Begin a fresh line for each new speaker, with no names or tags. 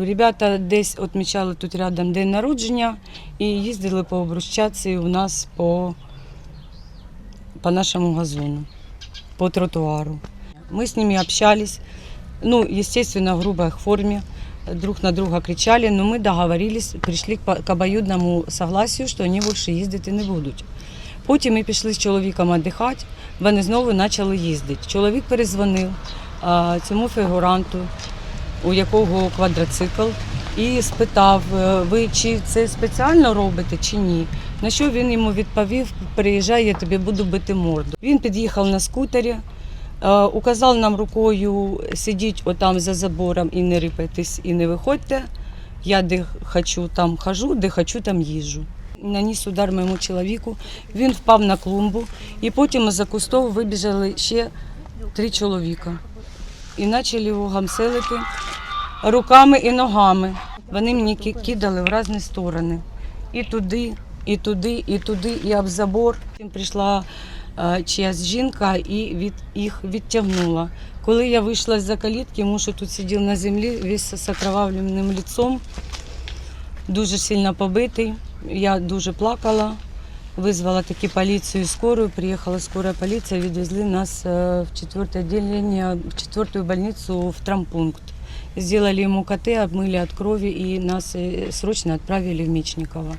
ребята десь відмічали тут рядом день народження і їздили по обрущатися у нас по, по нашому газону, по тротуару. Мы с ними общались, ну, естественно, в грубой форме, друг на друга кричали, но мы договорились, прийшли к обоюдному согласию, що вони більше їздити не будуть. Потім ми пішли з чоловіком віддихати, вони знову почали їздити. Чоловік перезвонив цьому фігуранту, у якого квадроцикл, і спитав, е, ви чи це спеціально робите, чи ні. На що він йому відповів: приїжджай, я тобі буду бити морду. Він під'їхав на скутері, е, указав нам рукою сидіть отам за забором і не рипайтесь, і не виходьте. Я де хочу, там хожу, де хочу, там їжджу. Наніс удар моєму чоловіку, він впав на клумбу, і потім за кустов вибіжали ще три чоловіка. І почали його гамселити руками і ногами. Вони мені кидали в різні сторони. І туди, і туди, і туди, і об забор. Потім прийшла е, чиясь жінка і від, їх відтягнула. Коли я вийшла з-за калітки, муж тут сидів на землі, весь з окровавленим лицом, дуже сильно побитий. Я дуже плакала. Визвала таки поліцію і скорую, приїхала скорая поліція, відвезли нас е, в четверте отделение, в четвертую больницу в травмпункт. Сделали ему КТ, обмыли от крови и нас э, срочно отправили в Мечниково.